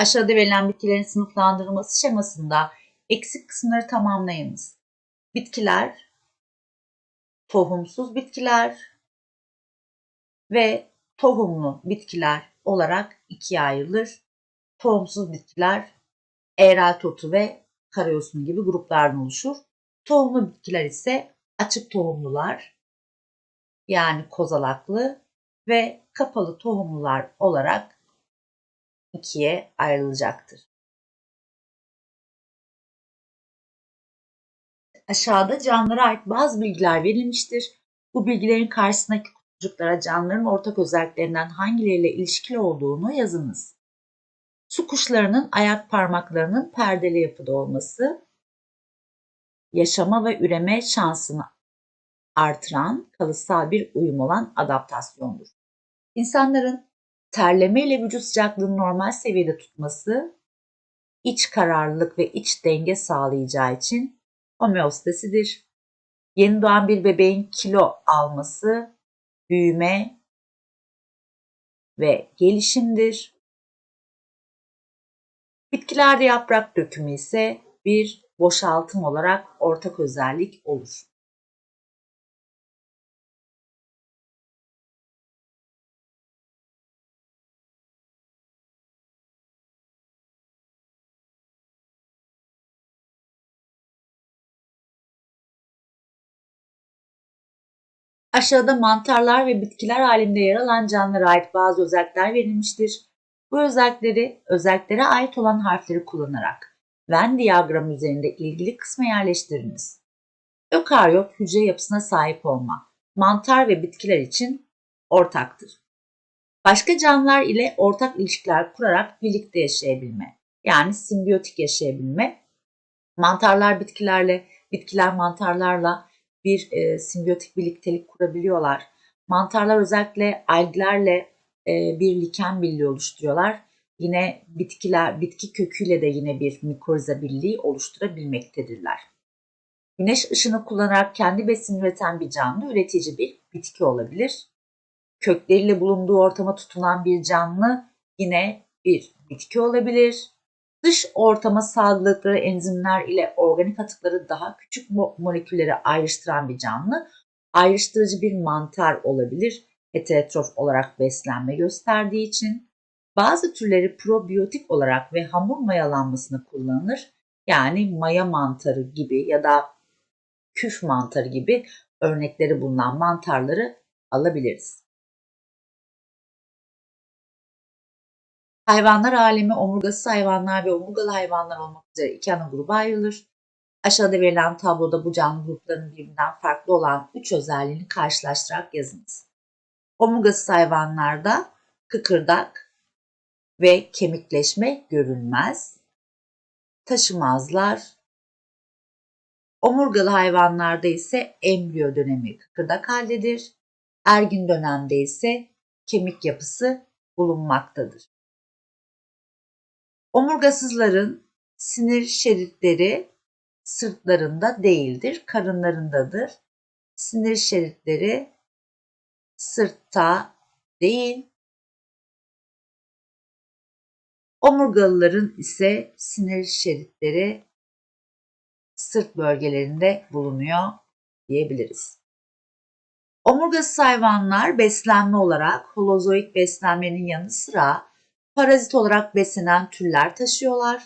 Aşağıda verilen bitkilerin sınıflandırılması şemasında eksik kısımları tamamlayınız. Bitkiler, tohumsuz bitkiler ve tohumlu bitkiler olarak ikiye ayrılır. Tohumsuz bitkiler eğrel totu ve karayosun gibi gruplardan oluşur. Tohumlu bitkiler ise açık tohumlular yani kozalaklı ve kapalı tohumlular olarak ikiye ayrılacaktır. Aşağıda canlılara ait bazı bilgiler verilmiştir. Bu bilgilerin karşısındaki kutucuklara canlıların ortak özelliklerinden hangileriyle ilişkili olduğunu yazınız. Su kuşlarının ayak parmaklarının perdeli yapıda olması, yaşama ve üreme şansını artıran kalıtsal bir uyum olan adaptasyondur. İnsanların terleme ile vücut sıcaklığını normal seviyede tutması, iç kararlılık ve iç denge sağlayacağı için homeostasidir. Yeni doğan bir bebeğin kilo alması, büyüme ve gelişimdir. Bitkilerde yaprak dökümü ise bir boşaltım olarak ortak özellik olur. Aşağıda mantarlar ve bitkiler halinde yer alan canlılara ait bazı özellikler verilmiştir. Bu özellikleri özelliklere ait olan harfleri kullanarak Venn diyagramı üzerinde ilgili kısma yerleştiriniz. Ökaryot hücre yapısına sahip olma, mantar ve bitkiler için ortaktır. Başka canlılar ile ortak ilişkiler kurarak birlikte yaşayabilme, yani simbiyotik yaşayabilme, mantarlar bitkilerle, bitkiler mantarlarla bir e, simbiyotik birliktelik kurabiliyorlar. Mantarlar özellikle alglerle e, bir liken birliği oluşturuyorlar. Yine bitkiler, bitki köküyle de yine bir mikoriza birliği oluşturabilmektedirler. Güneş ışını kullanarak kendi besin üreten bir canlı üretici bir bitki olabilir. Kökleriyle bulunduğu ortama tutunan bir canlı yine bir bitki olabilir. Dış ortama salgıladıkları enzimler ile organik atıkları daha küçük moleküllere ayrıştıran bir canlı, ayrıştırıcı bir mantar olabilir heterotrof olarak beslenme gösterdiği için. Bazı türleri probiyotik olarak ve hamur mayalanmasına kullanılır. Yani maya mantarı gibi ya da küf mantarı gibi örnekleri bulunan mantarları alabiliriz. Hayvanlar alemi omurgasız hayvanlar ve omurgalı hayvanlar olmak üzere iki ana gruba ayrılır. Aşağıda verilen tabloda bu canlı grupların birbirinden farklı olan üç özelliğini karşılaştırarak yazınız. Omurgasız hayvanlarda kıkırdak ve kemikleşme görülmez. Taşımazlar. Omurgalı hayvanlarda ise embriyo dönemi kıkırdak haldedir. Ergin dönemde ise kemik yapısı bulunmaktadır. Omurgasızların sinir şeritleri sırtlarında değildir, karınlarındadır. Sinir şeritleri sırtta değil. Omurgalıların ise sinir şeritleri sırt bölgelerinde bulunuyor diyebiliriz. Omurgasız hayvanlar beslenme olarak holozoik beslenmenin yanı sıra parazit olarak beslenen türler taşıyorlar.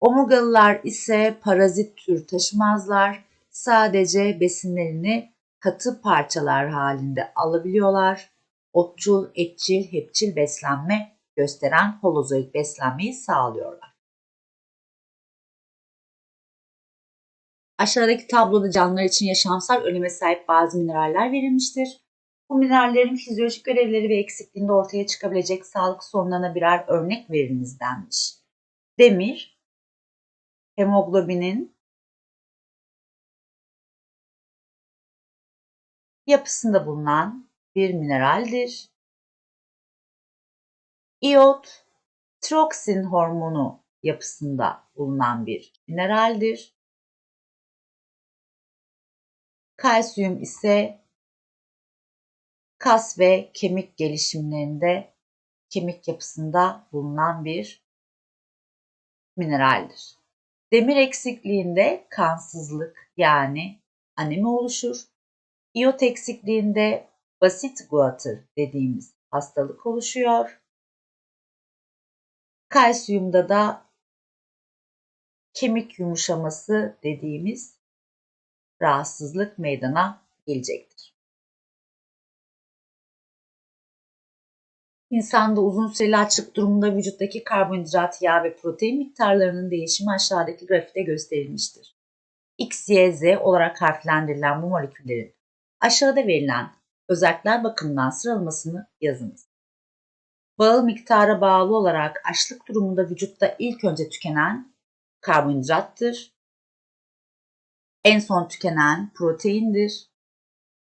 Omurgalılar ise parazit tür taşımazlar. Sadece besinlerini katı parçalar halinde alabiliyorlar. Otçul, etçil, hepçil beslenme gösteren holozoik beslenmeyi sağlıyorlar. Aşağıdaki tabloda canlılar için yaşamsal öneme sahip bazı mineraller verilmiştir. Bu minerallerin fizyolojik görevleri ve eksikliğinde ortaya çıkabilecek sağlık sorunlarına birer örnek veriniz denmiş. Demir, hemoglobinin yapısında bulunan bir mineraldir. İyot, troksin hormonu yapısında bulunan bir mineraldir. Kalsiyum ise kas ve kemik gelişimlerinde kemik yapısında bulunan bir mineraldir. Demir eksikliğinde kansızlık yani anemi oluşur. İyot eksikliğinde basit guatr dediğimiz hastalık oluşuyor. Kalsiyumda da kemik yumuşaması dediğimiz rahatsızlık meydana gelecektir. İnsanda uzun süreli açlık durumunda vücuttaki karbonhidrat, yağ ve protein miktarlarının değişimi aşağıdaki grafikte gösterilmiştir. X, Y, Z olarak harflendirilen bu moleküllerin aşağıda verilen özellikler bakımından sıralamasını yazınız. Bağıl miktara bağlı olarak açlık durumunda vücutta ilk önce tükenen karbonhidrattır. En son tükenen proteindir.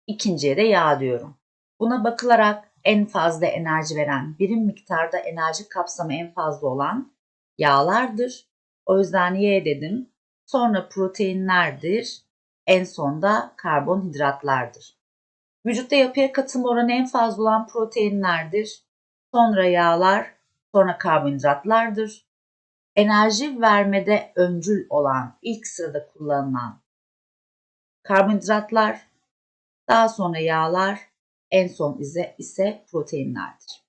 İkinciye de yağ diyorum. Buna bakılarak en fazla enerji veren, birim miktarda enerji kapsamı en fazla olan yağlardır. O yüzden Y dedim. Sonra proteinlerdir. En sonda karbonhidratlardır. Vücutta yapıya katım oranı en fazla olan proteinlerdir. Sonra yağlar, sonra karbonhidratlardır. Enerji vermede öncül olan, ilk sırada kullanılan karbonhidratlar, daha sonra yağlar, en son ise, ise proteinlerdir.